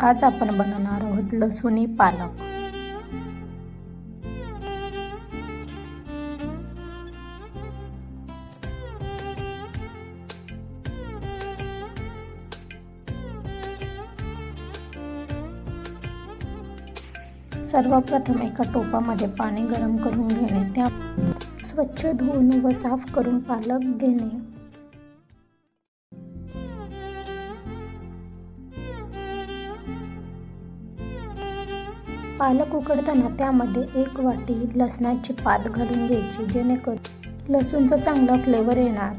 आज आपण बनवणार आहोत लसुणी पालक. सर्वप्रथम एका टोपामध्ये पाणी गरम करून घेणे त्या स्वच्छ धुवून व साफ करून पालक घेणे पालक उकडताना त्यामध्ये एक वाटी लसणाची पात घालून घ्यायची जेणेकरून लसूणचा चांगला फ्लेवर येणार.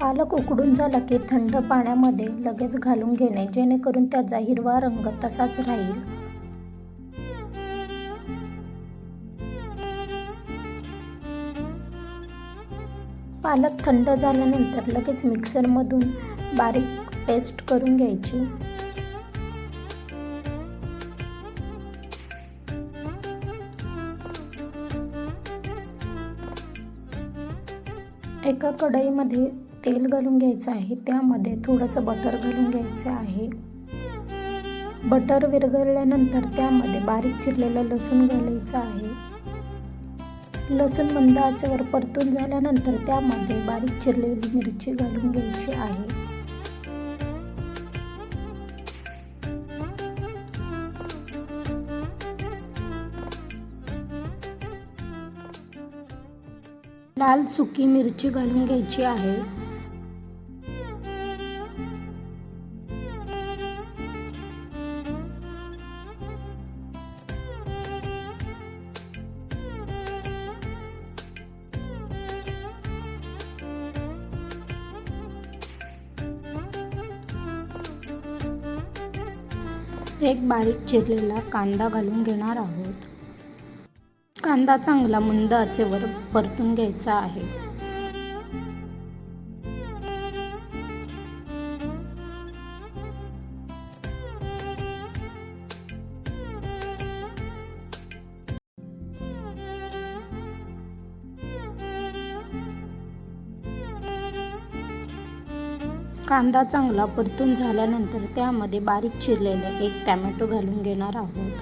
पालक उकडून झाला की थंड पाण्यामध्ये लगेच घालून घेणे जेणेकरून त्याचा हिरवा रंग तसाच राहील. पालक थंड झाल्यानंतर लगेच मिक्सरमधून बारीक पेस्ट करून घ्यायची. एका कढईमध्ये तेल घालून घ्यायचं आहे. त्यामध्ये थोडंसं बटर घालून घ्यायचं आहे. बटर विरघळल्यानंतर त्यामध्ये बारीक चिरलेलं लसूण घालायचं आहे. लसूण मंद आचेवर परतून झाल्यानंतर त्यामध्ये बारीक चिरलेली मिरची घालून घ्यायची आहे. लाल सुकी मिरची घालून घ्यायची आहे. एक बारीक चिरलेला कांदा घालून घेणार आहोत. कांदा चांगला मंद आचेवर परतून घ्यायचा आहे. कांदा चांगला परतून झाल्यानंतर त्यामध्ये बारीक चिरलेले एक टॅमॅटो घालून घेणार आहोत.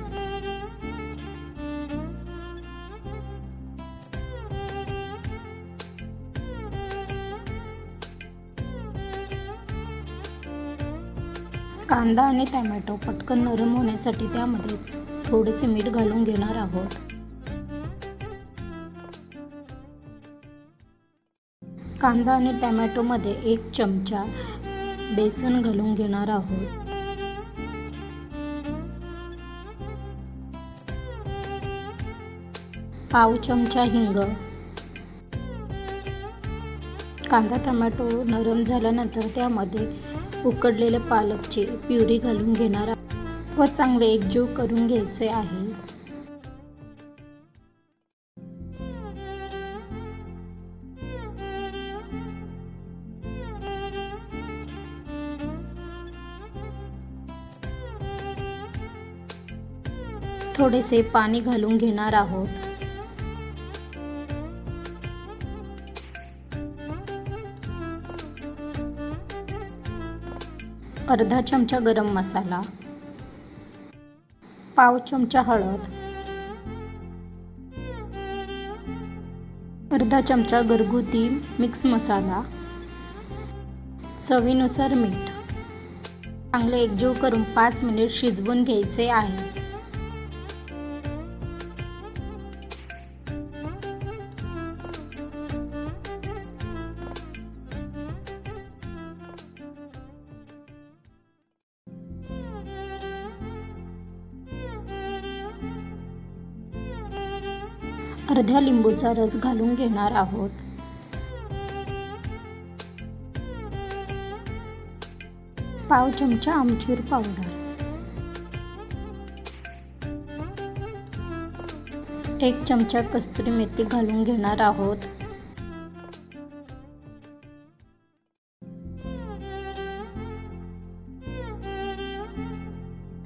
कांदा आणि टॅमॅटो पटकन नरम होण्यासाठी त्यामध्येच थोडेसे मीठ घालून घेणार आहोत. कांदा आणि टॅमॅटोमध्ये एक चमचा बेसन घालून घेणार आहोत. पाव चमचा हिंग. कांदा टमॅटो नरम झाल्यानंतर त्यामध्ये उकडलेले पालकची प्युरी घालून घेणार व चांगले एकजीव करून घ्यायचे आहे. थोडेसे पाणी घालून घेणार आहोत. अर्धा चमचा गरम मसाला. पाव चमचा हळद. अर्धा चमचा घरगुती मिक्स मसाला. चवीनुसार मीठ. चांगले एकजीव करून पाच मिनिट शिजवून घ्यायचे आहे. अर्ध्या लिंबूचा रस घालून घेणार आहोत. पाव चमचा आमचूर पावडर. एक चमचा कस्तुरी मेथी घालून घेणार आहोत.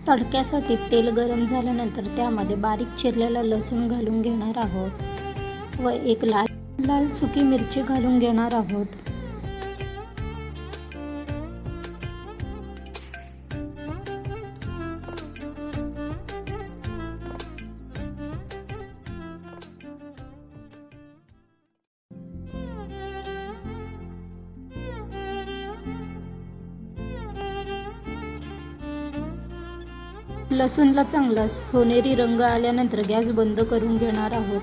तडक्यासाठी तेल गरम झाल्यानंतर त्यामध्ये बारीक चिरलेला लसूण घालून घेणार आहोत व एक लाल लाल सुकी मिरची घालून घेणार आहोत. लसूणला चांगला सोनेरी रंग आल्यानंतर गॅस बंद करून घेणार आहोत.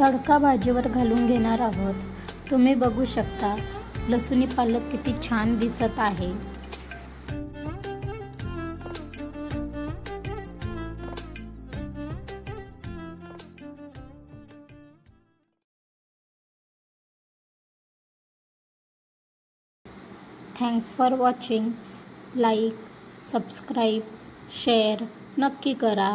तडका भाजीवर घालून घेणार आहोत. तुम्ही बघू शकता लसूणी पालक किती छान दिसत आहे. Thanks for watching like subscribe share नक्की करा.